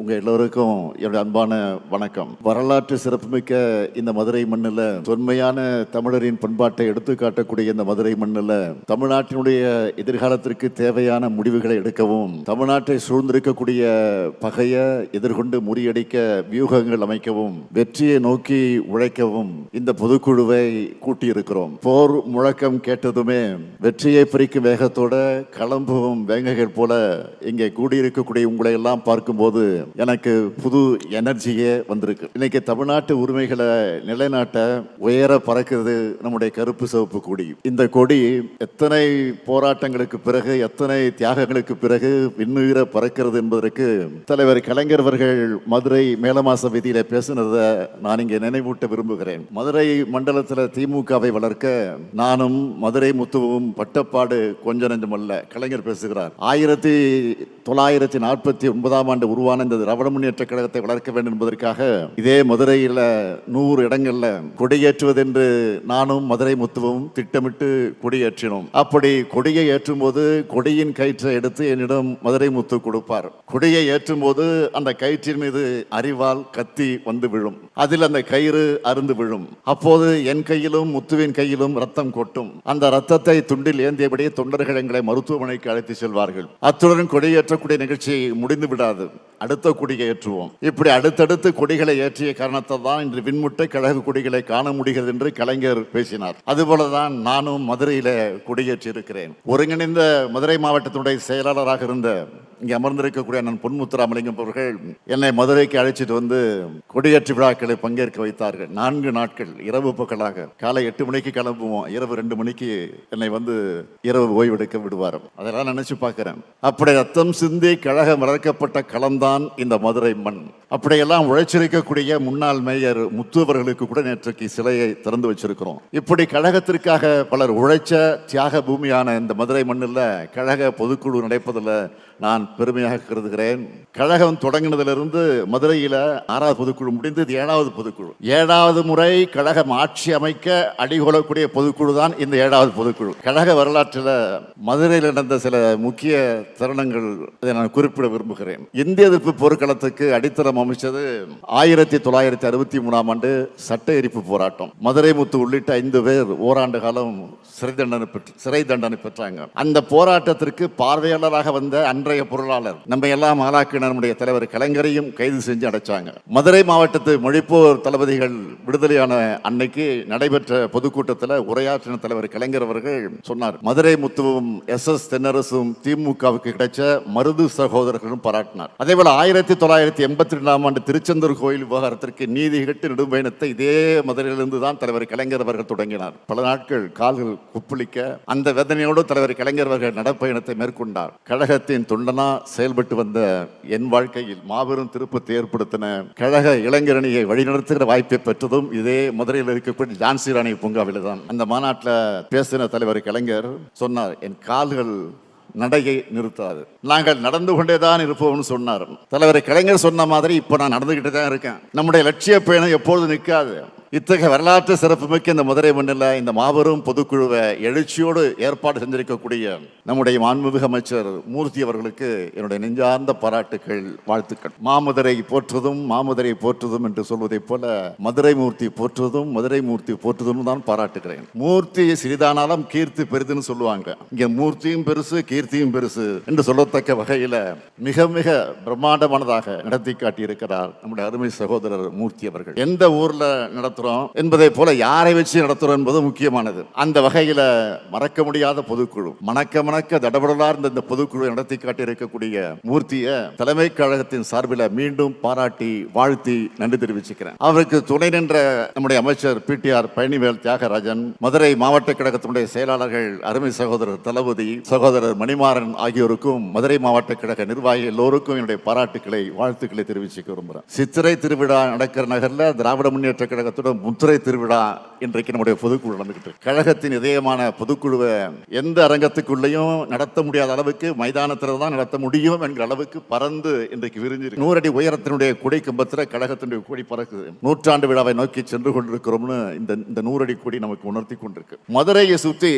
உங்கள் எல்லோருக்கும் என்னுடைய அன்பான வணக்கம். வரலாற்று சிறப்புமிக்க இந்த மதுரை மண்ணில் தொன்மையான தமிழரின் பண்பாட்டை எடுத்து காட்டக்கூடிய இந்த மதுரை மண்ணில் தமிழ்நாட்டினுடைய எதிர்காலத்திற்கு தேவையான முடிவுகளை எடுக்கவும் தமிழ்நாட்டை சூழ்ந்திருக்கக்கூடிய பகையை எதிர்கொண்டு முறியடிக்க வியூகங்கள் அமைக்கவும் வெற்றியை நோக்கி உழைக்கவும் இந்த பொதுக்குழுவை கூட்டியிருக்கிறோம். போர் முழக்கம் கேட்டதுமே வெற்றியை பறிக்கும் வேகத்தோட களம்பும் வேங்கைகள் போல இங்கே கூடியிருக்கக்கூடிய உங்களை எல்லாம் பார்க்கும்போது எனக்கு புது எனர்ஜியே வந்திருக்கு. இன்னைக்கு தமிழ்நாட்டு உரிமைகளை நிலைநாட்ட உயர பறக்கிறது நம்முடைய கருப்பு சிவப்பு கொடி. இந்த கொடி எத்தனை போராட்டங்களுக்கு பிறகு எத்தனை தியாகங்களுக்கு பிறகு விண்ணுயிர பறக்கிறது என்பதற்கு தலைவர் கலைஞர் அவர்கள் மதுரை மேலமாச வீதியில பேசினதை நான் இங்கே நினைவூட்ட விரும்புகிறேன். மதுரை மண்டலத்தில் திமுகவை வளர்க்க நானும் மதுரை முத்துவும் பட்டப்பாடு கொஞ்ச நெஞ்சமல்ல கலைஞர் பேசுகிறார். ஆயிரத்தி தொள்ளாயிரத்தி நாற்பத்தி ஒன்பதாம் ஆண்டு உருவான இந்த திராவிட முன்னேற்ற கழகத்தை வளர்க்க வேண்டும் என்பதற்காக இதே மதுரையில் நூறு இடங்கள்ல கொடியேற்றுவது என்று நானும் மதுரை முத்துவும் திட்டமிட்டு கொடியேற்றினோம். அப்படி கொடியை ஏற்றும் போது கொடியின் கயிற்றை எடுத்து என்னிடம் மதுரை முத்து கொடுப்பார். கொடியை ஏற்றும் போது அந்த கயிற்றின் மீது அறிவால் கத்தி வந்து விழும். அதில் அந்த கயிறு அருந்து விழும். அப்போது என் கையிலும் முத்துவின் கையிலும் ரத்தம் கொட்டும். அந்த ரத்தத்தை துண்டில் ஏந்தியபடியே தொண்டர்கள் எங்களை மருத்துவமனைக்கு அழைத்து செல்வார்கள். அத்துடன் கொடியேற்றக்கூடிய நிகழ்ச்சி முடிந்து விடாது. அடுத்த கொடியை ஏற்றுவோம். இப்படி அடுத்தடுத்து கொடிகளை ஏற்றிய காரணத்தை தான் இன்று விண்முட்டை கழக கொடிகளை காண முடிகிறது என்று கலைஞர் பேசினார். அதுபோலதான் நானும் மதுரையில கொடியேற்றி இருக்கிறேன் ஒருங்கிணைந்த மதுரை மாவட்டத்தினுடைய செயலாளராக இருந்த இங்கே அமர்ந்திருக்கக்கூடிய அண்ணன் பொன்முத்துராமலிங்கம் அவர்கள் என்னை மதுரைக்கு அழைச்சிட்டு வந்து கொடியேற்று விழாக்களை பங்கேற்க வைத்தார்கள். நான்கு நாட்கள் இரவு பகலாக காலை எட்டு மணிக்கு கிளம்புவோம். இரவு ரெண்டு மணிக்கு என்னை வந்து இரவு ஓய்வெடுக்க விடுவார். அதெல்லாம் நினைச்சு பார்க்கிறேன். அப்படி ரத்தம் சிந்தி கழகம் வளர்க்கப்பட்ட தான் இந்த மதுரை மண். அப்படியெல்லாம் உழைச்சிருக்கக்கூடிய முன்னாள் மேயர் முத்து அவர்களுக்கு கூட நேற்றைக்கு சிலையை திறந்து வச்சிருக்கிறோம். இப்படி கழகத்திற்காக பலர் உழைச்ச தியாக பூமியான இந்த மதுரை மண்ணில் கழக பொதுக்குழு நடப்பதில் நான் பெருமையாக கருதுகிறேன். கழகம் தொடங்கினதிலிருந்து மதுரையில் ஆறாவது பொதுக்குழு முடிந்து இது ஏழாவது பொதுக்குழு. ஏழாவது முறை கழகம் ஆட்சி அமைக்க அடிகொள்ளக்கூடிய பொதுக்குழு தான் இந்த ஏழாவது பொதுக்குழு. கழக வரலாற்றில் மதுரையில் நடந்த சில முக்கிய தருணங்கள் இதை நான் குறிப்பிட விரும்புகிறேன். இந்திய எதிர்ப்பு போர்க்களத்துக்கு அடித்தளம் அமைச்சது ஆயிரத்தி தொள்ளாயிரத்தி அறுபத்தி மூணாம் ஆண்டு சட்ட எரிப்பு போராட்டம். மதுரை முத்து உள்ளிட்ட ஐந்து பேர் ஓராண்டு காலம் சிறை தண்டனை பெற்று சிறை தண்டனை பெற்றாங்க. அந்த போராட்டத்திற்கு பார்வையாளராக வந்த அன்றைய பொருளாளர். நம்ம எல்லாம் ஆளாக்கின நம்முடைய தலைவர் கலைஞரையும் கைது செஞ்சு அடைச்சாங்க. மதுரை மாவட்டத்து மொழிப்போர் தளபதிகள் விடுதலையான அன்னைக்கு நடைபெற்ற பொதுக்கூட்டத்தில் உரையாற்றின தலைவர் கலைஞர் அவர்கள் சொன்னார். மதுரை முத்துவும் எஸ். எஸ். தென்னரசும் திமுகவுக்கு கிடைச்ச மருது சகோதரர்களும் பாராட்டினார். அதே போல ஆயிரத்தி தொள்ளாயிரத்தி எண்பத்தி ரெண்டாம் ஆண்டு திருச்செந்தூர் கோயில் விவகாரத்திற்கு நீதி கட்டு நெடும்பயணத்தை இதே மதுரையிலிருந்து தான் தலைவர் கலைஞர் அவர்கள் தொடங்கினார். பல நாட்கள் கால்கள் குப்புளிக்க அந்த வேதனையோடு தலைவர் கலைஞர் அவர்கள் நடப்பயணத்தை மேற்கொண்டார். கழகத்தின் தொண்டனாக செயல்பட்டு வந்த என் வாழ்க்கையில் மாபெரும் திருப்பத்தை ஏற்படுத்தின கழக இளைஞரணியை வழிநடத்துகிற வாய்ப்பை பெற்றதும் இதே மதுரையில் இருக்கக்கூடிய ஜான்சி ராணி பூங்காவில் தான். அந்த மாநாட்டில் பேசின தலைவர் கலைஞர் சொன்னார் என் கால்கள் நடையை நிறுத்தாது. நாங்கள் நடந்து கொண்டே தான் இருப்போம்னு சொன்னார். தலைவர் கலைஞர் சொன்ன மாதிரி இப்போ நான் நடந்துக்கிட்டு தான் இருக்கேன். நம்முடைய லட்சிய பயணம் எப்பொழுது நிற்காது. இத்தகைய வரலாற்று சிறப்புமிக்க இந்த மதுரை மண்ணில் இந்த மாபெரும் பொதுக்குழுவை எழுச்சியோடு ஏற்பாடு செஞ்சிருக்கக்கூடிய நம்முடைய மாண்புமிகு அமைச்சர் மூர்த்தி அவர்களுக்கு என்னுடைய நெஞ்சார்ந்த பாராட்டுகள் வாழ்த்துக்கள். மாமதுரை போற்றுதும் மாமதுரை போற்றுதும் என்று சொல்வதைப் போல மதுரை மூர்த்தி போற்றுதும் மதுரை மூர்த்தி போற்றுதும் தான் பாராட்டுகிறேன். மூர்த்தி சிறிதானாலும் கீர்த்தி பெரிதுன்னு சொல்லுவாங்க. இங்க மூர்த்தியும் பெருசு கீர்த்தியும் பெருசு என்று சொல்லத்தக்க வகையில் மிக மிக பிரம்மாண்டமானதாக நடத்தி காட்டியிருக்கிறார் நம்முடைய அருமை சகோதரர் மூர்த்தி அவர்கள். எந்த ஊர்ல நடத்துகிறோம் என்பதை போல யாரை வச்சு நடத்துகிறோம் என்பது முக்கியமானது. அந்த வகையில் மறக்க முடியாத பொதுக்குழு மணக்க மணக்க தடபடலார்ந்த இந்த பொதுக்குழு நடத்தி காட்டியிருக்கக்கூடிய மூர்த்தியை தலைமை கழகத்தின் சார்பில் மீண்டும் பாராட்டி வாழ்த்தி நன்றி தெரிவிச்சுக்கிறேன். அவருக்கு துணை நின்ற நம்முடைய அமைச்சர் பிடிஆர் பழனிவேல் தியாகராஜன் மதுரை மாவட்ட கழகத்தினுடைய செயலாளர்கள் அருமை சகோதரர் தளபதி சகோதரர் மணிமாறன் ஆகியோருக்கும் மதுரை மாவட்ட கழக நிர்வாகி எல்லோருக்கும் என்னுடைய பாராட்டுக்களை வாழ்த்துக்களை தெரிவிச்சுக்க விரும்புகிறேன். சித்திரை திருவிழா நடக்கிற நகர்ல திராவிட முன்னேற்ற கழகத்தோட முத்திரை திருவிழா இன்றைக்கு நம்முடைய பொதுக்குழு நடந்துகிட்டு இருக்கு. கழகத்தின் இதயமான பொதுக்குழுவை எந்த அரங்கத்துக்குள்ளேயும் நடத்த முடியாத அளவுக்கு மைதானத்தில் தான் நடத்த முடியும் என்கிற அளவுக்கு பறந்து இன்றைக்கு விரிஞ்சிருக்கு. நூறடி உயரத்தினுடைய கொடி கம்பத்தில் கழகத்தினுடைய கொடி பறக்குது. நூற்றாண்டு விழாவை நோக்கி சென்று கொண்டிருக்கிறோம்னு இந்த இந்த நூறடி கொடி நமக்கு உணர்த்தி கொண்டிருக்கு. மதுரையை சுற்றி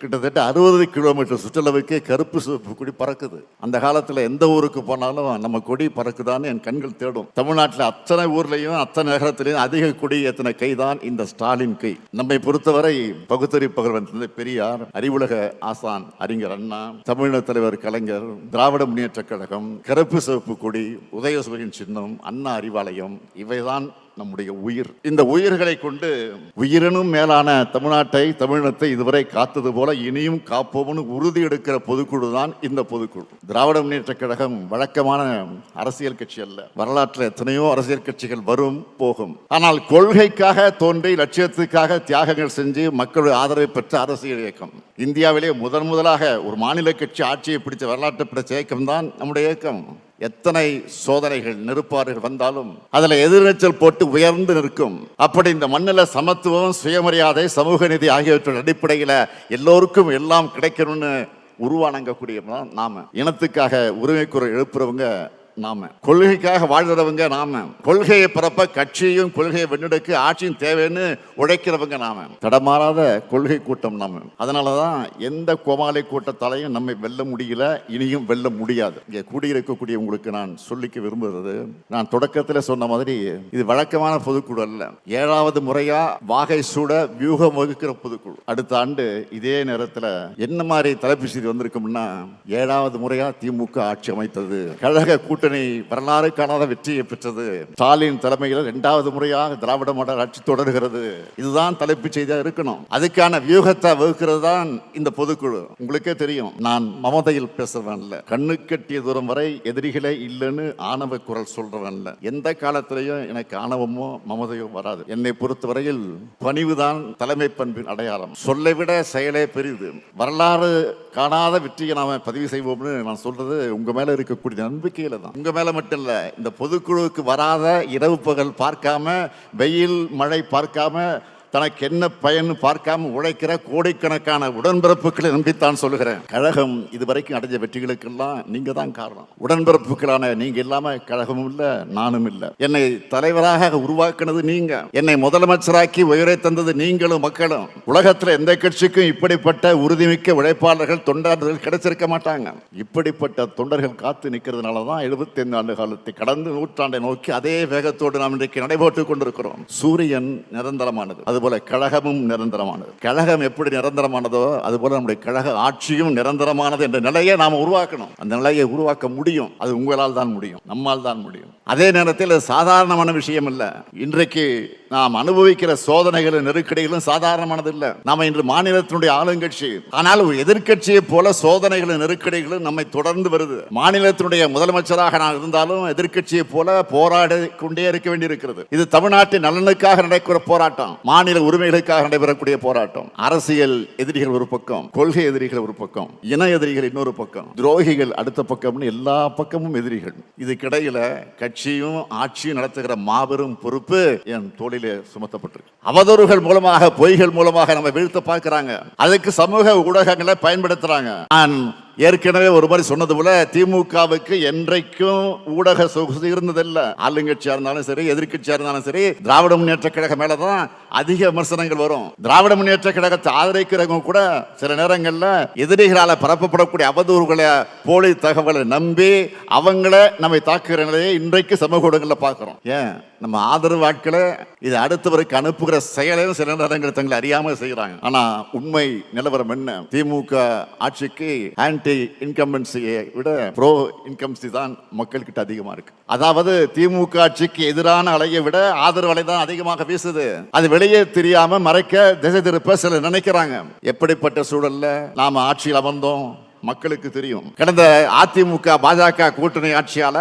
கிட்டத்தட்ட அறுபது கிலோமீட்டர் சுற்றளவுக்கு கருப்பு சிவப்பு கொடி பறக்குது. அந்த காலத்தில் எந்த ஊருக்கு போனாலும் நம்ம கொடி பறக்குதான்னு என் கண்கள் தேடும். தமிழ்நாட்டில் அத்தனை ஊர்லேயும் அத்தனை நகரத்திலையும் அதிக கொடி ஏற்றின கைதான் இந்த ஸ்டாலின் கை. நம்மை பொறுத்தவரை பகுத்தறிப்பகர்வன் தந்தை பெரியார் அறிவுலக ஆசான் அறிஞர் அண்ணா தமிழக தலைவர் கலைஞர் திராவிட முன்னேற்ற கழகம் கருப்பு சிவப்பு கொடி உதயசூரியன் சின்னம் அண்ணா அறிவாலயம் இவைதான் நம்முடைய உயிர். இந்த உயிர்களை கொண்டு உயிரினும் மேலான தமிழ்நாட்டை தமிழினத்தை இதுவரை காத்தது போல இனியும் காப்போம்னு உறுதி எடுக்கிற பொதுக்குழு தான் இந்த பொதுக்குழு. திராவிட முன்னேற்ற கழகம் வழக்கமான அரசியல் கட்சி அல்ல. வரலாற்றில் எத்தனையோ அரசியல் கட்சிகள் வரும் போகும். ஆனால் கொள்கைக்காக தோன்றி லட்சியத்துக்காக தியாகங்கள் செஞ்சு மக்களுடைய ஆதரவை பெற்ற அரசியல் இயக்கம். இந்தியாவிலே முதன் முதலாக ஒரு மாநில கட்சி ஆட்சியை பிடிச்ச வரலாற்று பிடிச்ச இயக்கம் தான் நம்முடைய இயக்கம். எத்தனை சோதனைகள் நெருப்பாறுகள் வந்தாலும் அதில் எதிர்நீச்சல் போட்டு உயர்ந்து நிற்கும். அப்படி இந்த மண்ணில் சமத்துவம் சுயமரியாதை சமூக நிதி ஆகியவற்றின் அடிப்படையில் எல்லோருக்கும் எல்லாம் கிடைக்கணும்னு உருவானங்கக்கூடியவங்க நாம் இனத்துக்காக உரிமை குரல் எழுப்புறவங்க நாம. கொள்கைக்காக வாழ்கிறவங்க நாம. கொள்கையை பிறப்ப கட்சியும் கொள்கையை வெண்ணெடுக்க ஆட்சியும் தேவைன்னு உழைக்கிறவங்க நாம. தடமாறாத கொள்கை கூட்டம் நாம. அதனாலதான் எந்த கோமாளி கூட்டத்தாலையும் நம்மை வெல்ல முடியல இனியும் வெல்ல முடியாது. இங்கே கூடியிருக்கக்கூடிய உங்களுக்கு நான் சொல்லிக்க விரும்புகிறது நான் தொடக்கத்தில் சொன்ன மாதிரி இது வழக்கமான பொதுக்குழு அல்ல. ஏழாவது முறையா வாகை சூட வியூகம் வகுக்கிற பொதுக்குழு. அடுத்த ஆண்டு இதே நேரத்தில் என்ன மாதிரி தலைப்பு செய்தி வந்திருக்கும்னா ஏழாவது முறையா திமுக ஆட்சி அமைத்தது. கழக கூட்டணி வரலாறு காணாத வெற்றியை பெற்றது. ஸ்டாலின் தலைமையில் இரண்டாவது முறையாக திராவிட மாடல் ஆட்சி தொடர்கிறது. இதுதான் தலைப்பு செய்தியாக இருக்கணும். அதுக்கான வியூகத்தை வகுக்கிறது தான் இந்த பொதுக்குழு. உங்களுக்கே தெரியும் நான் மமதையில் பேசுறவன்ல. கண்ணு கட்டிய தூரம் வரை எதிரிகளே இல்லைன்னு ஆணவ குரல் சொல்றவன்ல. எந்த காலத்திலையும் எனக்கு ஆணவமோ மமதையோ வராது. என்னை பொறுத்தவரையில் பணிவுதான் தலைமை பண்பின் அடையாளம். சொல்லை விட செயலே பெரிது. வரலாறு காணாத வெற்றியை நாம பதிவு செய்வோம்னு நான் சொல்றது உங்க மேல இருக்கக்கூடிய நம்பிக்கையில தான். உங்கள் மேலே மட்டும் இல்லை இந்த பொதுக்குழுவுக்கு வராத இரவு பகல் பார்க்காம வெயில் மழை பார்க்காம தனக்கு என்ன பயன் பார்க்காம உழைக்கிற கோடிக்கணக்கான உடன்பிறப்புகளை நம்பித்தான் சொல்லுகிறேன். கழகம் இதுவரைக்கும் அடைஞ்ச வெற்றிகளுக்கெல்லாம் நீங்க தான் காரணம். உடன்பிறப்புகளான நீங்க இல்லாம கழகமும் இல்ல நானும் இல்ல. என்னை தலைவராக உருவாக்குனது நீங்க. என்னை முதலமைச்சராக்கி உயரை தந்தது நீங்களும் மக்களும். உலகத்துல எந்த கட்சிக்கும் இப்படிப்பட்ட உறுதிமிக்க உழைப்பாளர்கள் தொண்டாளர்கள் கிடைச்சிருக்க மாட்டாங்க. இப்படிப்பட்ட தொண்டர்கள் காத்து நிற்கிறதுனால தான் எழுபத்தி ஆண்டு காலத்தை கடந்து நூற்றாண்டை நோக்கி அதே வேகத்தோடு நாம் இன்றைக்கு நடைபோட்டுக் கொண்டிருக்கிறோம். சூரியன் நிரந்தரமானது. அது அதுபோல கழகமும் நிரந்தரமானது. கழகம் எப்படி நிரந்தரமானதோ அதுபோல நம்முடைய கழக ஆட்சியும் நிரந்தரமானது என்ற நிலையை நாம் உருவாக்கணும். அந்த நிலையை உருவாக்க முடியும். அது உங்களால் தான் முடியும். நம்மால் தான் முடியும். அதே நேரத்தில் சாதாரணமான விஷயம் இல்ல. இன்றைக்கு நாம் அனுபவிக்கிற சோதனைகளும் நெருக்கடிகளும் சாதாரணமானது இல்ல. நாம இன்று மாநிலத்தினுடைய ஆளுங்கட்சி. ஆனால் ஒரு எதிர்க்கட்சியை போல சோதனைகளும் நெருக்கடிகளும் நம்மை தொடர்ந்து வருது. மாநிலத்தினுடைய முதலமைச்சராக நான் இருந்தாலும் எதிர்க்கட்சியை போல போராடி கொண்டே இருக்க வேண்டியிருக்கிறது. இது தமிழ்நாட்டின் நலனுக்காக நடக்கிற போராட்டம். மாநில உரிமைகளுக்காக நடைபெறக்கூடிய போராட்டம். அரசியல் எதிரிகள் ஒரு பக்கம் கொள்கை எதிரிகள் ஒரு பக்கம் இன எதிரிகள் இன்னொரு பக்கம் துரோகிகள் அடுத்த பக்கம்னு எல்லா பக்கமும் எதிரிகள். இதுக்கிடையில கட்சியும் ஆட்சியும் நடத்துகிற மாபெரும் பொறுப்பு என் தோளிலே சுமத்தப்பட்டிருக்கு. அவதூறுகள் மூலமாக பொய்கள் மூலமாக நம்ம வீழ்த்த பார்க்கிறாங்க. அதுக்கு சமூக ஊடகங்களை பயன்படுத்துறாங்க. நான் ஏற்கனவே ஒரு மாதிரி சொன்னது போல திமுகவுக்கு என்றைக்கும் ஊடக சொகுசு இருந்ததில்ல. ஆளுங்கட்சியா இருந்தாலும் சரி எதிர்கட்சியா இருந்தாலும் சரி திராவிட முன்னேற்ற கழகம் மேலதான் அதிக விமர்சனங்கள் வரும். திராவிட முன்னேற்ற கழகத்தை ஆதரிக்கிறவங்க கூட சில நேரங்களில் எதிரிகளால் பரப்பப்படக்கூடிய அவதூறுகளை போலி தகவலை நம்பி அவங்கள நம்மை தாக்குகிற நிலையை இன்றைக்கு சமூக ஊடகங்களில் பார்க்குறோம். ஏன்? நம்ம ஆதரவு ஆட்களை இது அடுத்தவருக்கு அனுப்புகிற செயலையும் சில நேரங்கள் தங்களை அறியாமல் செய்கிறாங்க ஆனால் உண்மை நிலவரம் என்ன? திமுக ஆட்சிக்கு ஆன்டி இன்கம்பன்சியை விட ப்ரோ இன்கம்சி தான் மக்கள்கிட்ட அதிகமாக இருக்கு. அதாவது திமுக ஆட்சிக்கு எதிரான அலையை விட ஆதரவு அலை தான் அதிகமாக வீசுது. அது வெளியே தெரியாம மறைக்க திசை திருப்ப சிலர் நினைக்கிறாங்க. எப்படிப்பட்ட சூழல்ல நாம ஆட்சியில் அமர்ந்தோம்? மக்களுக்கு தெரியும். கடந்த அதிமுக பாஜக கூட்டணி ஆட்சியால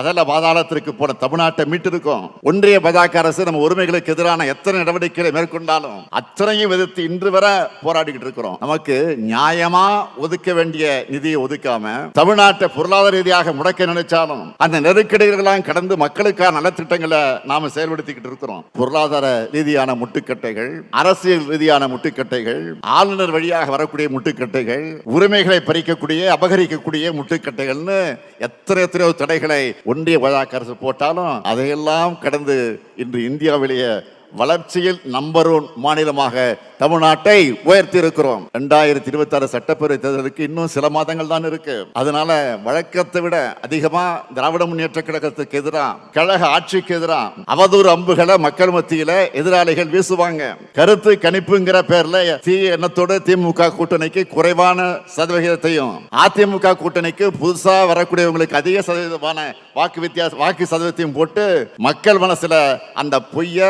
அதல பாதாளத்திற்கு போன தமிழ்நாட்டை மீட்டிருக்கோம் ஒன்றிய பாஜக அரசு நம்ம உரிமைகளுக்கு எதிரான எத்தனை நடவடிக்கைகளை மேற்கொண்டாலும் அத்தனையும் எதிர்த்து இன்று வரை போராடிக்கிட்டு இருக்கிறோம். நமக்கு நியாயமா ஒதுக்க வேண்டிய நிதியை ஒதுக்காம தமிழ்நாட்டை பொருளாதார ரீதியாக முடக்க நினைச்சாலும் அந்த நெருக்கடிகளெல்லாம் கடந்து மக்களுக்கான நலத்திட்டங்களை நாம செயல்படுத்திக்கிட்டு இருக்கிறோம். பொருளாதார ரீதியான முட்டுக்கட்டைகள் அரசியல் ரீதியான முட்டுக்கட்டைகள் ஆளுநர் வழியாக வரக்கூடிய முட்டுக்கட்டைகள் உரிமைகளை வைக்கக்கூடிய அபகரிக்கக்கூடிய முட்டுக்கட்டைகள்னு எத்தனை எத்தனையோ தடைகளை ஒன்றிய பாஜக அரசு போட்டாலும் அதையெல்லாம் கடந்து இன்று இந்தியாவிலேயே வளர்ச்சியில் நம்பர் ஒன் மாநிலமாக தமிழ்நாட்டை உயர்த்தி இருக்கிறோம் ரெண்டாயிரத்தி இருபத்தி ஆறு சட்டப்பேரவை தேர்தலுக்கு இன்னும் சில மாதங்கள் தான் இருக்கு. அதனால வழக்கத்தை விட அதிகமா திராவிட முன்னேற்ற கழகத்துக்கு எதிராக கழக ஆட்சிக்கு எதிராக அவதூறு அம்புகளை மக்கள் மத்தியில எதிராளிகள் வீசுவாங்க. கருத்து கணிப்புங்கிற பேர்ல தீய எண்ணத்தோடு திமுக கூட்டணிக்கு குறைவான சதவிகிதத்தையும் அதிமுக கூட்டணிக்கு புதுசா வரக்கூடியவங்களுக்கு அதிக சதவீதமான வாக்கு வித்தியாச வாக்கு சதவீதத்தையும் போட்டு மக்கள் மனசுல அந்த பொய்ய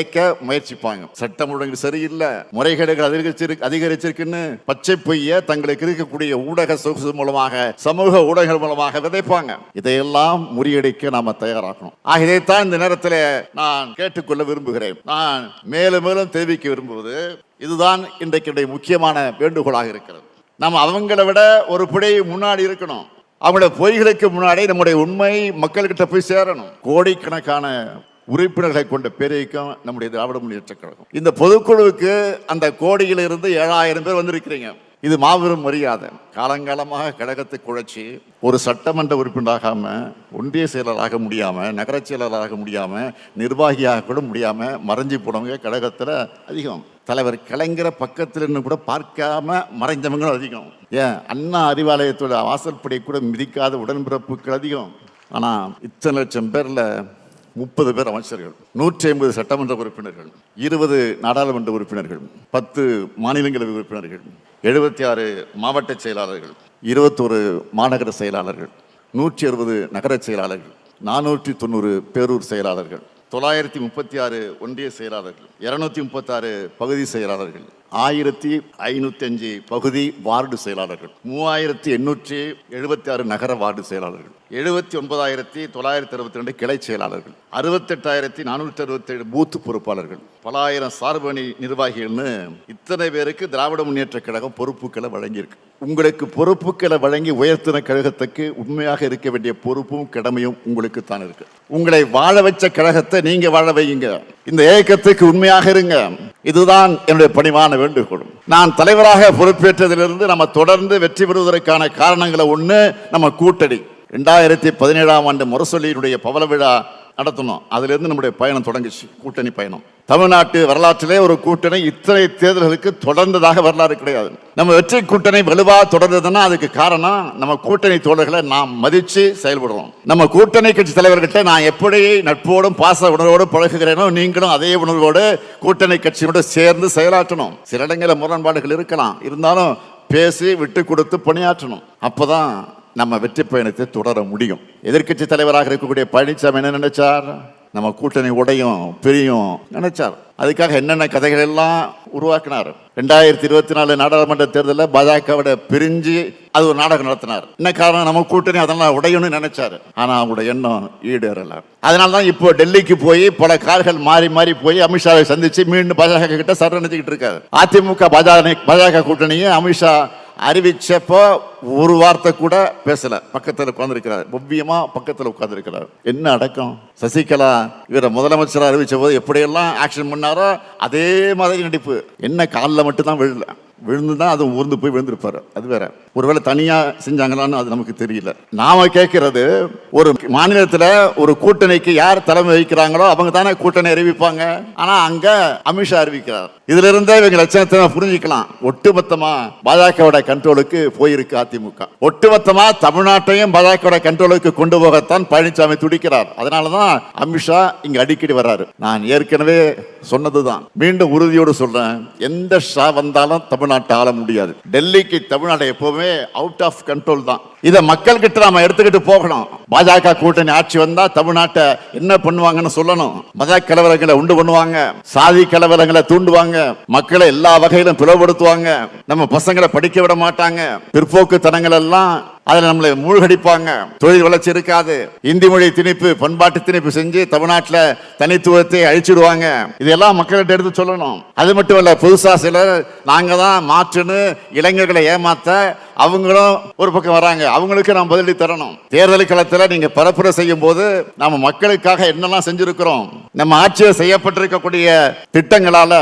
சிதைக்க முயற்சிப்பாங்க. சட்டம் ஒழுங்கு சரியில்லை முறைகேடுகள் அதிகரிச்சிருக்கு அதிகரிச்சிருக்குன்னு பச்சை பொய்ய தங்களுக்கு இருக்கக்கூடிய ஊடக சொகுசு மூலமாக சமூக ஊடகங்கள் மூலமாக விதைப்பாங்க. இதையெல்லாம் முறியடிக்க நாம தயாராகணும். ஆக இதைத்தான் இந்த நேரத்தில் நான் கேட்டுக்கொள்ள விரும்புகிறேன். நான் மேலும் மேலும் தெரிவிக்க விரும்புவது இதுதான் இன்றைக்கு முக்கியமான வேண்டுகோளாக இருக்கிறது. நம்ம அவங்கள விட ஒரு பிழை முன்னாடி இருக்கணும். அவங்களோட பொய்களுக்கு முன்னாடி நம்முடைய உண்மை மக்கள்கிட்ட போய் சேரணும். கோடிக்கணக்கான உறுப்பினர்களை கொண்ட பேரியக்கம் நம்முடைய திராவிட முன்னேற்ற கழகம். இந்த பொதுக்குழுவுக்கு அந்த கோடியிலிருந்து ஏழாயிரம் பேர் வந்திருக்கிறீங்க. இது மாபெரும் மரியாதை. காலங்காலமாக கழகத்தை குழைச்சி ஒரு சட்டமன்ற உறுப்பினராகாம ஒன்றிய செயலராக முடியாம நகர செயலராக முடியாம நிர்வாகியாக கூட முடியாம மறைஞ்சு போனவங்க கழகத்துல அதிகம். தலைவர் கலைஞரை பக்கத்தில் இருந்து கூட பார்க்காம மறைஞ்சவங்களும் அதிகம். ஏன்? அண்ணா அறிவாலயத்தோட வாசல்படி கூட மிதிக்காத உடன்பிறப்புகள் அதிகம். ஆனால் இத்தனை லட்சம் பேரில் முப்பது பேர் அமைச்சர்கள் நூற்றி ஐம்பது சட்டமன்ற உறுப்பினர்கள் இருபது நாடாளுமன்ற உறுப்பினர்கள் பத்து மாநிலங்களவை உறுப்பினர்கள் எழுபத்தி ஆறு மாவட்ட செயலாளர்கள் இருபத்தோரு மாநகர செயலாளர்கள் நூற்றி அறுபது நகர செயலாளர்கள் நானூற்றி தொண்ணூறு பேரூர் செயலாளர்கள் தொள்ளாயிரத்தி முப்பத்தி ஆறு ஒன்றிய செயலாளர்கள் இரநூத்தி முப்பத்தாறு பகுதி செயலாளர்கள் ஆயிரத்தி ஐநூத்தி அஞ்சு பகுதி வார்டு செயலாளர்கள் மூவாயிரத்தி எண்ணூற்றி எழுபத்தி ஆறு நகர வார்டு செயலாளர்கள் எழுபத்தி ஒன்பதாயிரத்தி தொள்ளாயிரத்தி அறுபத்தி ரெண்டு கிளை செயலாளர்கள் அறுபத்தெட்டாயிரத்தி நானூற்றி அறுபத்தேழு பூத்து பொறுப்பாளர்கள் பலாயிரம் சார்பணி நிர்வாகிகள்னு இத்தனை பேருக்கு திராவிட முன்னேற்ற கழகம் பொறுப்புகளை வழங்கியிருக்கு. உங்களுக்கு பொறுப்புகளை வழங்கி உயர்த்தின கழகத்துக்கு உண்மையாக இருக்க வேண்டிய பொறுப்பும் கடமையும் உங்களுக்கு தான் இருக்கு. உங்களை வாழ வச்ச கழகத்தை நீங்க வாழ வையுங்க. இந்த இயக்கத்துக்கு உண்மையாக இருங்க. இதுதான் என்னுடைய பணிவான வேண்டுகோளும். நான் தலைவராக பொறுப்பேற்றதிலிருந்து நம்ம தொடர்ந்து வெற்றி பெறுவதற்கான காரணங்களை ஒன்று நம்ம கூட்டணி. ரெண்டாயிரத்தி பதினேழாம் ஆண்டு முரசொலியினுடைய பவள விழா நடத்தணும். அதுலேருந்து நம்முடைய பயணம் தொடங்குச்சு. கூட்டணி பயணம். தமிழ்நாட்டு வரலாற்றிலே ஒரு கூட்டணி இத்தனை தேர்தல்களுக்கு தொடர்ந்ததாக வரலாறு கிடையாது. நம்ம வெற்றி கூட்டணி வலுவாக தொடர்ந்ததுன்னா அதுக்கு காரணம் நம்ம கூட்டணி தோழர்களை நாம் மதித்து செயல்படுறோம். நம்ம கூட்டணி கட்சி தலைவர்கிட்ட நான் எப்படி நட்போடும் பாச உணர்வோடு பழகுகிறேனோ நீங்களும் அதே உணர்வோடு கூட்டணி கட்சியோடு சேர்ந்து செயலாற்றணும். சில இடங்களில் முரண்பாடுகள் இருக்கலாம். இருந்தாலும் பேசி விட்டு கொடுத்து பணியாற்றணும். அப்போதான் நம்ம வெற்றி பயணத்தை தொடர முடியும். எதிர்க்கட்சி தலைவராக இருக்கக்கூடிய பழனிசாமி என்ன நினைச்சார்? நம்ம கூட்டணி உடையும் பிரியும் நினைச்சார். அதுக்காக என்னென்ன கதைகள் எல்லாம் உருவாக்கினார்? ரெண்டாயிரத்தி இருபத்தி நாலு நாடாளுமன்ற தேர்தலில் பாஜகவோட பிரிஞ்சு அது ஒரு நாடகம் நடத்தினார். என்ன காரணம்? நம்ம கூட்டணி அதெல்லாம் உடையும்னு நினைச்சாரு. ஆனா அவங்களோட எண்ணம் ஈடேறல. அதனால தான் இப்போ டெல்லிக்கு போய் பல கார்கள் மாறி மாறி போய் அமித்ஷாவை சந்திச்சு மீண்டும் பாஜக கிட்ட சரணடைஞ்சுக்கிட்டு இருக்காரு. அதிமுக பாஜக பாஜக கூட்டணியை அமித்ஷா அறிவிச்சப்போ ஒரு வார்த்தை கூட பேசல. பக்கத்தில் உட்கார்ந்துருக்கிறார். ஒவ்வியமா பக்கத்தில் உட்கார்ந்துருக்கிறார். என்ன அடக்கம்? சசிகலா இவரை முதலமைச்சராக அறிவிச்ச போது எப்படியெல்லாம் ஆக்ஷன் பண்ணாரோ அதே மாதிரி நடிப்பு. என்ன காலில் மட்டும்தான் விழல. விழுந்து தான் அது ஊர்ந்து போய் விழுந்திருப்பார். அது வேற. ஒருவேளை தனியாக செஞ்சாங்களான்னு அது நமக்கு தெரியல. நாம கேட்கறது ஒரு மாநிலத்தில் ஒரு கூட்டணிக்கு யார் தலைமை வகிக்கிறாங்களோ அவங்க தானே கூட்டணி அறிவிப்பாங்க. ஆனால் அங்கே அமித்ஷா அறிவிக்கிறார். இதுல இருந்தே இவங்க லட்சணத்தை புரிஞ்சிக்கலாம் புரிஞ்சுக்கலாம். ஒட்டுமொத்தமா பாஜகவோட கண்ட்ரோலுக்கு போயிருக்கு அதிமுக. ஒட்டுமொத்தமா தமிழ்நாட்டையும் பாஜகவோட கண்ட்ரோலுக்கு கொண்டு போகத்தான் பழனிசாமி துடிக்கிறார். அதனாலதான் அமித்ஷா இங்க அடிக்கடி வர்றாரு. நான் ஏற்கனவே சொன்னதுதான். மீண்டும் உறுதியோடு சொல்றேன். எந்த ஷா வந்தாலும் தமிழ் தமிழ்நாட்டை ஆள முடியாது. டெல்லிக்கு தமிழ்நாடு எப்பவுமே அவுட் ஆஃப் கண்ட்ரோல் தான். இதை மக்கள் கிட்ட நாம எடுத்துக்கிட்டு போகணும். பாஜக கூட்டணி ஆட்சி வந்தா தமிழ்நாட்டை என்ன பண்ணுவாங்கன்னு சொல்லணும். மத கலவரங்களை உண்டு பண்ணுவாங்க. சாதி கலவரங்களை தூண்டுவாங்க. மக்களை எல்லா வகையிலும் பிளவுபடுத்துவாங்க. நம்ம பசங்களை படிக்க விட மாட்டாங்க. பிற்போக்கு தனங்கள் எல்லாம் அதில் நம்மளை மூழ்கடிப்பாங்க. தொழில் வளர்ச்சி இருக்காது. இந்தி மொழி திணிப்பு பண்பாட்டு திணிப்பு செஞ்சு தமிழ்நாட்டில் தனித்துவத்தை அழிச்சிடுவாங்க. இதெல்லாம் மக்கள்கிட்ட எடுத்து சொல்லணும். அது மட்டும் இல்லை புதுசாக சிலர் நாங்கள் தான் மாற்றுன்னு இளைஞர்களை ஏமாற்ற அவங்களும் ஒரு பக்கம் வராங்க. அவங்களுக்கு நாம் பதிலடி தரணும். தேர்தல் களத்தில் நீங்க பரப்புரை செய்யும் போது நாம மக்களுக்காக என்னெல்லாம் செஞ்சிருக்கிறோம்? நம்ம ஆட்சியில் செய்யப்பட்டிருக்கக்கூடிய திட்டங்களால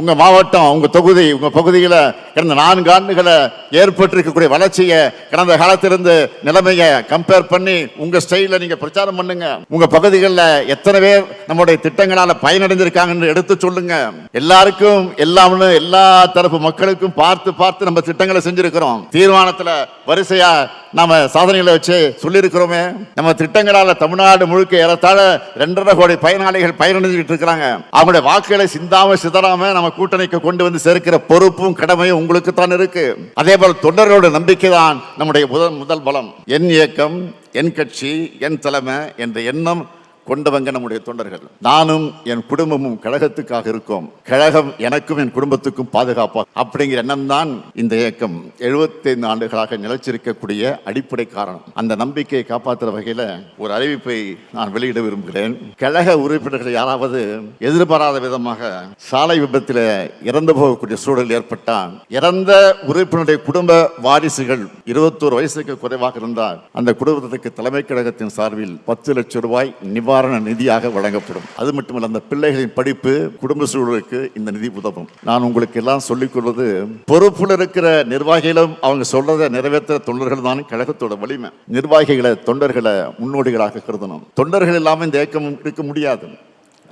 உங்க மாவட்டம் உங்க தொகுதி உங்க பகுதியில் கடந்த நான்கு ஆண்டுகளை ஏற்பட்டிருக்கக்கூடிய வளர்ச்சியை கடந்த காலத்திலிருந்து நிலைமையை கம்பேர் பண்ணி உங்க ஸ்டைல நீங்க பிரச்சாரம் பண்ணுங்க. உங்க பகுதிகளில் எத்தனை பேர் நம்முடைய திட்டங்களால பயனடைஞ்சிருக்காங்கன்னு எடுத்து சொல்லுங்க. எல்லாருக்கும் எல்லாம்னு எல்லா தரப்பு மக்களுக்கும் பார்த்து பார்த்து நம்ம திட்டங்களை செஞ்சிருக்கிறோம். தீர்மானத்தில் வரிசையாக நாம சாதனைகளை வச்சு சொல்லியிருக்கிறோமே. நம்ம திட்டங்களால் தமிழ்நாடு முழுக்க ஏறத்தாழ ரெண்டரை கோடி பயனாளிகள் பயனடைஞ்சிக்கிட்டு இருக்கிறாங்க. அவங்களுடைய வாக்குகளை சிந்தாம சிதறாம நம்ம கூட்டணிக்கு கொண்டு வந்து சேர்க்கிற பொறுப்பும் கடமையும் உங்களுக்கு தான் இருக்கு. அதே போல தொண்டர்களோட நம்பிக்கை தான் நம்முடைய முதல் முதல் பலம். என் இயக்கம் என் கட்சி என் தலைமை என்ற எண்ணம் கொண்டவங்க நம்முடைய தொண்டர்கள். நானும் என் குடும்பமும் கழகத்துக்காக இருக்கோம். கழகம் எனக்கும் என் குடும்பத்துக்கும் பாதுகாப்பா அப்படிங்கிற எண்ணம் தான் இந்த இயக்கம். 75 ஆண்டுகளாக நிலைச்சிருக்கக்கூடிய அடிப்படை காரணம். அந்த நம்பிக்கையை காப்பாற்றுற வகையில் ஒரு அறிவிப்பை நான் வெளியிட விரும்புகிறேன். கழக உறுப்பினர்கள் யாராவது எதிர்பாராத விதமாக சாலை விபத்தில் இறந்து போகக்கூடிய சூழல் ஏற்பட்டால் இறந்த உறுப்பினருடைய குடும்ப வாரிசுகள் இருபத்தோரு வயசுக்கு குறைவாக இருந்தால் அந்த குடும்பத்துக்கு தலைமை கழகத்தின் சார்பில் பத்து லட்சம் ரூபாய் நிவாரண நிதியாக வழங்கப்படும். அது மட்டுமல்ல அந்த பிள்ளைகளின் படிப்பு குடும்ப சூழலுக்கு இந்த நிதி உதவும். நான் உங்களுக்கு எல்லாம் சொல்லிக் கொள்வது பொறுப்பில் இருக்கிற நிர்வாகிகளும் அவங்க சொல்றதை நிறைவேற்ற தொண்டர்கள் தான் கழகத்தோட வலிமை. நிர்வாகிகளை தொண்டர்களை முன்னோடிகளாக கருதணும். தொண்டர்கள் இல்லாமல் இந்த இயக்கம் இருக்க முடியாது.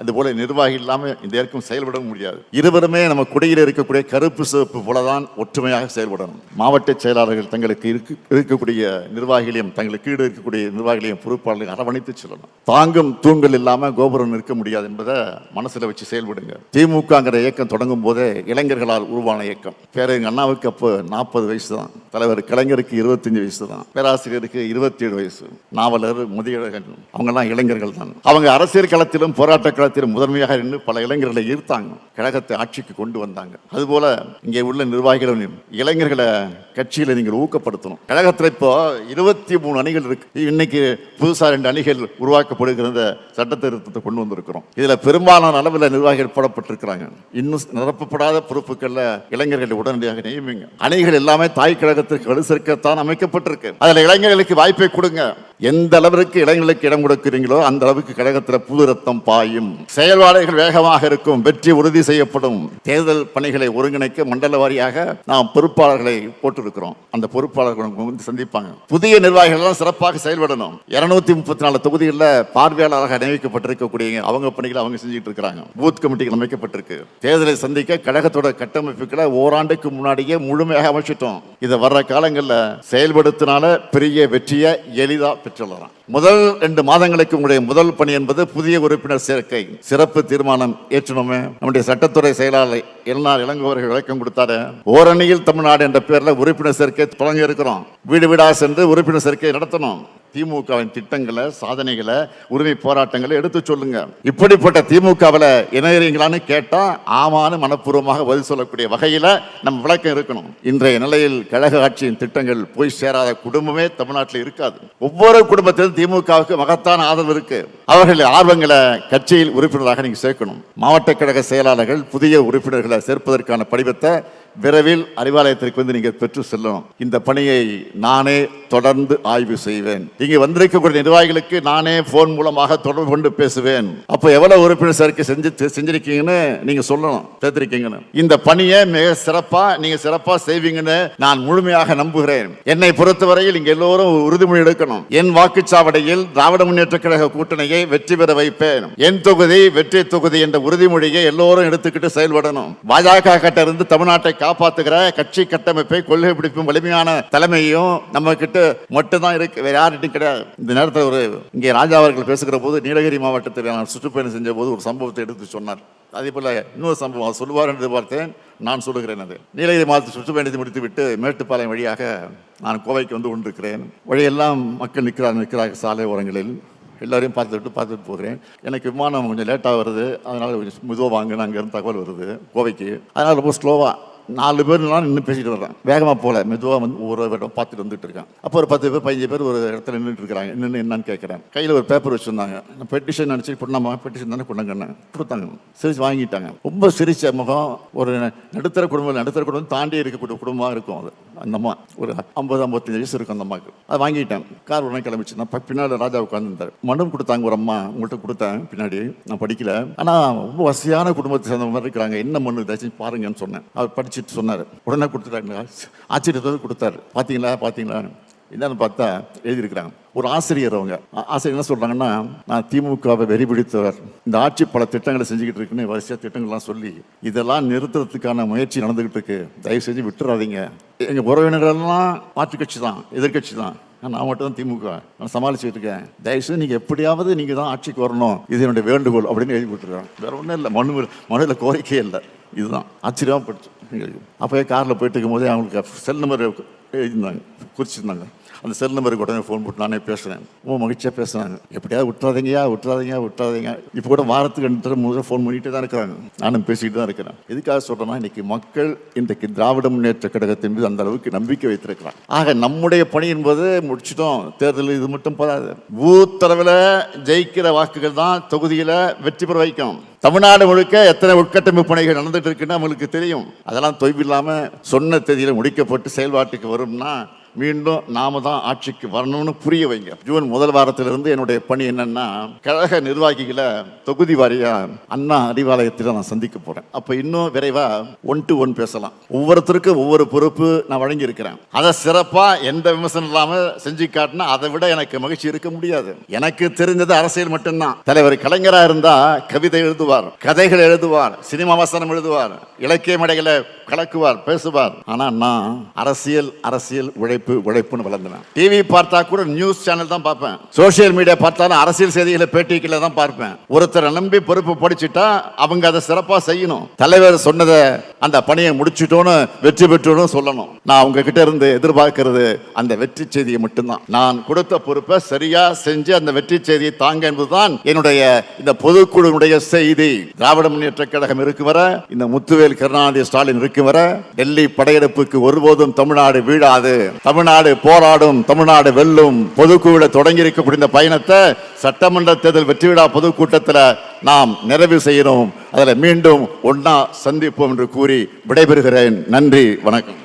அதுபோல நிர்வாகி இல்லாமல் இந்த இயக்கம் செயல்பட முடியாது. இருவருமே நம்ம குடியில் இருக்கக்கூடிய கருப்பு சிவப்பு போலதான் ஒற்றுமையாக செயல்படணும். மாவட்ட செயலாளர்கள் தங்களுக்கு இருக்கு இருக்கக்கூடிய நிர்வாகிகளையும் தங்களுக்கு ஈடு இருக்கக்கூடிய நிர்வாகிகளையும் பொறுப்பாளர்களையும் அரவணைத்து செல்லணும். தாங்கும் தூண்கள் இல்லாமல் கோபுரம் நிற்க முடியாது என்பதை மனசில் வச்சு செயல்படுங்க. திமுகங்கிற இயக்கம் தொடங்கும் போதே இளைஞர்களால் உருவான இயக்கம். பேரறிஞர் அண்ணாவுக்கு அப்போ நாற்பது வயசு தான் தலைவர் கலைஞருக்கு இருபத்தஞ்சு வயசு தான் பேராசிரியருக்கு இருபத்தி ஏழு வயசு. நாவலர் முதியழகன் அவங்கெல்லாம் இளைஞர்கள் தான் அவங்க அரசியல் களத்திலும் போராட்ட களத்திலும் முதன்மையாக நின்று பல இளைஞர்களை ஈர்த்தாங்க கழகத்தை ஆட்சிக்கு கொண்டு வந்தாங்க. அதுபோல இங்கே உள்ள நிர்வாகிகளும் இளைஞர்களை கட்சியில் நீங்கள் ஊக்கப்படுத்தணும். கழகத்தில் இப்போ இருபத்தி மூணு அணிகள் இருக்கு. இன்னைக்கு புதுசாக ரெண்டு அணிகள் உருவாக்கப்படுகிற சட்ட திருத்தத்தை கொண்டு வந்திருக்கிறோம். இதில் பெரும்பாலான அளவில் நிர்வாகிகள் போடப்பட்டிருக்கிறாங்க. இன்னும் நிரப்பப்படாத பொறுப்புகளில் இளைஞர்களை உடனடியாக நியமிங்க. அணிகள் எல்லாமே தாய் கழகத்திற்கு வலு அமைக்கப்பட்டிருக்கு. அதில் இளைஞர்களுக்கு வாய்ப்பை கொடுங்க. எந்த அளவிற்கு இளைஞர்களுக்கு இடம் கொடுக்கிறீங்களோ அந்த அளவுக்கு கழகத்தில் புது ரத்தம் பாயும். செயல்பாடுகள் வேகமாக இருக்கும் வெற்றி உறுதி செய்யப்படும் தேர்தல் பணிகளை ஒருங்கிணைக்க மண்டல வாரியாக நாம் பொறுப்பாளர்களை போட்டிருக்கிறோம். அந்த பொறுப்பாளர்கள் வந்து சந்திப்பாங்க. புதிய நிர்வாகிகள் சிறப்பாக செயல்படணும். இருநூத்தி முப்பத்தி நாலு தொகுதிகளில் பார்வையாளராக நியமிக்கப்பட்டிருக்கக்கூடிய அவங்க பணிகளை அவங்க செஞ்சுட்டு இருக்கிறாங்க. பூத் கமிட்டிகள் அமைக்கப்பட்டிருக்கு. தேர்தலை சந்திக்க கழகத்தோட கட்டமைப்புகளை ஓராண்டுக்கு முன்னாடியே முழுமையாக அமைச்சிட்டோம். இதை வர்ற காலங்களில் செயல்படுத்தினால பெரிய வெற்றியை எளிதா பெற்றுள்ளலாம் முதல் ரெண்டு மாதங்களுக்கு உங்களுடைய முதல் பணி என்பது புதிய உறுப்பினர் சேர்க்கை. சிறப்பு தீர்மானம் ஏற்றணுமே. நம்முடைய சட்டத்துறை செயலாளர் எல்நாள் இளங்கோவர்கள் விளக்கம் கொடுத்தாரு. ஓரணியில் தமிழ்நாடு என்ற பேரில் உறுப்பினர் சேர்க்கை தொடங்கி இருக்கிறோம். வீடு வீடா சென்று உறுப்பினர் சேர்க்கை நடத்தணும். திமுகவின் திட்டங்களை சாதனைகளை உரிமை போராட்டங்களை எடுத்து சொல்லுங்க. இப்படிப்பட்ட திமுகவில் இணையறீங்களான்னு கேட்டா ஆமான்னு மனப்பூர்வமாக பதில் சொல்லக்கூடிய வகையில் நம்ம விளக்கம் இருக்கணும். இன்றைய நிலையில் கழக ஆட்சியின் திட்டங்கள் போய் சேராத குடும்பமே தமிழ்நாட்டில் இருக்காது. ஒவ்வொரு குடும்பத்திலும் திமுகவுக்கு மகத்தான ஆதரவு இருக்கு. அவர்கள் ஆர்வங்களை கட்சியில் உறுப்பினராக நீங்கள் சேர்க்கணும். மாவட்ட கழக செயலாளர்கள் புதிய உறுப்பினர்களை சேர்ப்பதற்கான படிவத்தை விரைவில் அறிவாலயத்திற்கு வந்து நீங்கள் பெற்று செல்லணும். இந்த பணியை நானே தொடர்ந்து ஆய்வு செய்வேன். இங்கே வந்திருக்கக்கூடிய நிர்வாகிகளுக்கு நானே போன் மூலமாக தொடர்பு கொண்டு பேசுவேன். அப்போ எவ்வளவு உறுப்பினர் சேர்க்கை செஞ்சு செஞ்சிருக்கீங்கன்னு நீங்க சொல்லணும் சேர்த்திருக்கீங்கன்னு இந்த பணியை மிக சிறப்பா நீங்க சிறப்பா செய்வீங்கன்னு நான் முழுமையாக நம்புகிறேன். என்னை பொறுத்தவரையில் இங்க எல்லோரும் உறுதிமொழி எடுக்கணும். என் வாக்குச்சாவடியில் திராவிட முன்னேற்ற கழக கூட்டணியை வெற்றி பெற வைப்பேன். என் தொகுதி வெற்றி தொகுதி என்ற உறுதிமொழியை எல்லோரும் எடுத்துக்கிட்டு செயல்படணும். பாஜக கிட்ட இருந்து தமிழ்நாட்டை காப்பாத்துகிற கட்சி கட்டமைப்பை கொள்கை பிடிப்பும் வலிமையான தலைமையும் நம்ம கிட்ட மட்டும்தான் இருக்கு. வேற யார்கிட்டும் கிடையாது. இந்த நேரத்தில் ஒரு இங்கே ராஜா அவர்கள் பேசுகிற போது நீலகிரி மாவட்டத்தில் நான் சுற்றுப்பயணம் செஞ்ச போது ஒரு சம்பவத்தை எடுத்து சொன்னார். அதே போல இன்னொரு சம்பவம் சொல்லுவார் என்று பார்த்தேன் நான் சொல்லுகிறேன் அது. நீலகிரி மாவட்டத்தில் சுற்றுப்பயணத்தை முடித்துவிட்டு மேட்டுப்பாளையம் வழியாக நான் கோவைக்கு வந்து கொண்டிருக்கிறேன். வழியெல்லாம் மக்கள் நிற்கிறார் நிற்கிறார்கள் சாலை ஓரங்களில். எல்லாரையும் பார்த்துட்டு பார்த்துட்டு போகிறேன். எனக்கு விமானம் கொஞ்சம் லேட்டாக வருது. அதனால் கொஞ்சம் மெதுவாக வாங்கன்னு அங்கேருந்து தகவல் வருது கோவைக்கு. அதனால் ரொம்ப ஸ்லோவாக நாலு பேர் நான் நின்று பேசிட்டு வர்றேன். வேகமாக போகல மெதுவாக வந்து ஒரு இடம் பார்த்துட்டு வந்துட்டு இருக்கேன். அப்போ ஒரு பத்து பேர் பதினஞ்சு பேர் ஒரு இடத்துல நின்றுட்டு இருக்கிறாங்க. நின்று என்னன்னு கேட்குறேன். கையில் ஒரு பேப்பர் வச்சுருந்தாங்க. நான் பெட்டிஷன் நினச்சி பொண்ணாமா பெட்டிஷன் தானே கொண்டாங்க கொடுத்தாங்க. சிரிச்சு வாங்கிட்டாங்க. ரொம்ப சிரிச்ச முகம். ஒரு நடுத்தர குடும்பம் நடுத்தர குடும்பம் தாண்டி இருக்கக்கூடிய குடும்பமாக இருக்கும் அது. அந்த அம்மா ஒரு ஐம்பது ஐம்பத்தஞ்சு வயசு இருக்கும் அந்த அம்மாவுக்கு. அதை வாங்கிட்டேன். கார் உடனே கிளம்பிச்சு நான் பின்னாடி ராஜா உட்காந்துருந்தார் மனு கொடுத்தாங்க ஒரு அம்மா. உங்கள்கிட்ட கொடுத்தேன். பின்னாடி நான் படிக்கல. ஆனால் ரொம்ப வசதியான குடும்பத்தை சேர்ந்த மாதிரி இருக்கிறாங்க. என்ன மண்ணு ஏதாச்சும் பாருங்கன்னு சொன்னேன். அவர் படிச்சுட்டு சொன்னார். உடனே கொடுத்துட்டாங்க. ஆச்சரியத்தோடு கொடுத்தாரு. பார்த்தீங்களா பார்த்தீங்களா என்னன்னு பார்த்தா எழுதியிருக்கிறாங்க. ஒரு ஆசிரியர் அவங்க. ஆ- ஆசிரியர் என்ன சொல்கிறாங்கன்னா நான் திமுகவை வெறி பிடித்தவர் இந்த ஆட்சி பல திட்டங்களை செஞ்சுக்கிட்டு இருக்குன்னு வரிசையாக திட்டங்கள்லாம் சொல்லி இதெல்லாம் நிறுத்துறதுக்கான முயற்சி நடந்துக்கிட்டு இருக்கு. தயவு செஞ்சு விட்டுறாதீங்க. எங்கள் உறவினர்கள்லாம் மாற்று கட்சி தான் எதிர்கட்சி தான். நான் மட்டும் தான் திமுக. நான் சமாளிச்சுட்டு இருக்கேன். தயவுசெய்து நீங்கள் எப்படியாவது நீங்கள் தான் ஆட்சிக்கு வரணும். இது என்னுடைய வேண்டுகோள் அப்படின்னு எழுதி விட்டுருக்காங்க வேற ஒன்றும் இல்லை. மனு மனுவில் கோரிக்கையே இல்லை. இதுதான். ஆச்சரியமாக படிச்சு அப்போயே காரில் போயிட்டு இருக்கும்போதே அவங்களுக்கு செல் நம்பர் எழுதியிருந்தாங்க குறிச்சிருந்தாங்க. அந்த செல் நம்பருக்கு உடனே ஃபோன் போட்டு நானே பேசுகிறேன் ரொம்ப மகிழ்ச்சியாக பேசுகிறாங்க எப்படியாவது விட்டுறாதீங்கயா விட்டுறாதீங்க விட்டுறாதீங்க. இப்போ கூட வாரத்துக்கு ரெண்டு தடவை மூணு ஃபோன் பண்ணிகிட்டே தான் இருக்கிறாங்க. நானும் பேசிக்கிட்டு தான் இருக்கிறேன். எதுக்காக சொல்கிறேன்னா இன்னைக்கு மக்கள் இன்றைக்கு திராவிட முன்னேற்ற கழகத்தின் மீது அந்த அளவுக்கு நம்பிக்கை வைத்திருக்கிறாங்க. ஆக நம்முடைய பணி என்பது முடிச்சிட்டோம். தேர்தல் இது மட்டும் போதாது. பூத் அளவில் ஜெயிக்கிற வாக்குகள் தான் தொகுதியில் வெற்றி பெற வைக்கும். தமிழ்நாடு முழுக்க எத்தனை உட்கட்டமைப்பு பணிகள் நடந்துட்டு இருக்குன்னு நம்மளுக்கு தெரியும். அதெல்லாம் தொய்வில்லாமல் சொன்ன தேதியில் முடிக்கப்பட்டு செயல்பாட்டுக்கு வரும்னா மீண்டும் நாம தான் ஆட்சிக்கு வரணும்னு புரிய வைங்க. ஜூன் முதல் வாரத்திலிருந்து என்னுடைய பணி என்னன்னா கழக நிர்வாகிகளை தொகுதி வாரியா அண்ணா அறிவாலயத்தில் நான் சந்திக்க போறேன். அப்ப இன்னும் விரைவா ஒன் டு ஒன் பேசலாம். ஒவ்வொருத்தருக்கும் ஒவ்வொரு பொறுப்பு நான் வழங்கி இருக்கிறேன் அதை சிறப்பா எந்த விமர்சனம் இல்லாம செஞ்சு காட்டினா அதை விட எனக்கு மகிழ்ச்சி இருக்க முடியாது. எனக்கு தெரிஞ்சது அரசியல் மட்டும்தான். தலைவர் கலைஞரா இருந்தா கவிதை எழுதுவார் கதைகள் எழுதுவார் சினிமா வசனம் எழுதுவார் இலக்கிய மேடைகளை கலக்குவார் பேசுவார். ஆனா நான் அரசியல் அரசியல் உழைப்பு உழைப்புன்னு வளர்ந்தேன் டிவி பார்த்தா கூட நியூஸ் சேனல் தான் பார்ப்பேன். சோசியல் மீடியா பார்த்தாலும் அரசியல் செய்திகளை பேட்டிகளை தான் பார்ப்பேன். ஒருத்தரை நம்பி பொறுப்பு படிச்சுட்டா அவங்க அதை சிறப்பா செய்யணும். தலைவர் சொன்னதை அந்த பணியை முடிச்சுட்டோன்னு வெற்றி பெற்றோன்னு சொல்லணும். நான் உங்ககிட்ட இருந்து எதிர்பார்க்கிறது அந்த வெற்றி செய்தியை மட்டும்தான். நான் கொடுத்த பொறுப்பை சரியா செஞ்சு அந்த வெற்றி செய்தியை தாங்க என்பதுதான் என்னுடைய இந்த பொதுக்குழுவினுடைய செய்தி. திராவிட முன்னேற்ற கழகம் இருக்கும் வர இந்த முத்துவேல் கருணாநிதி ஸ்டாலின் இருக்கும் வர டெல்லி படையெடுப்புக்கு ஒருபோதும் தமிழ்நாடு வீழாது. தமிழ்நாடு போராடும் தமிழ்நாடு வெல்லும் பொதுக்குழு தொடங்கி இருக்கக்கூடிய இந்த பயணத்தை சட்டமன்ற தேர்தல் வெற்றி விழா பொதுக்கூட்டத்தில் நாம் நிறைவு செய்யணும். அதில் மீண்டும் ஒன்னா சந்திப்போம் என்று கூறி விடைபெறுகிறேன். நன்றி வணக்கம்.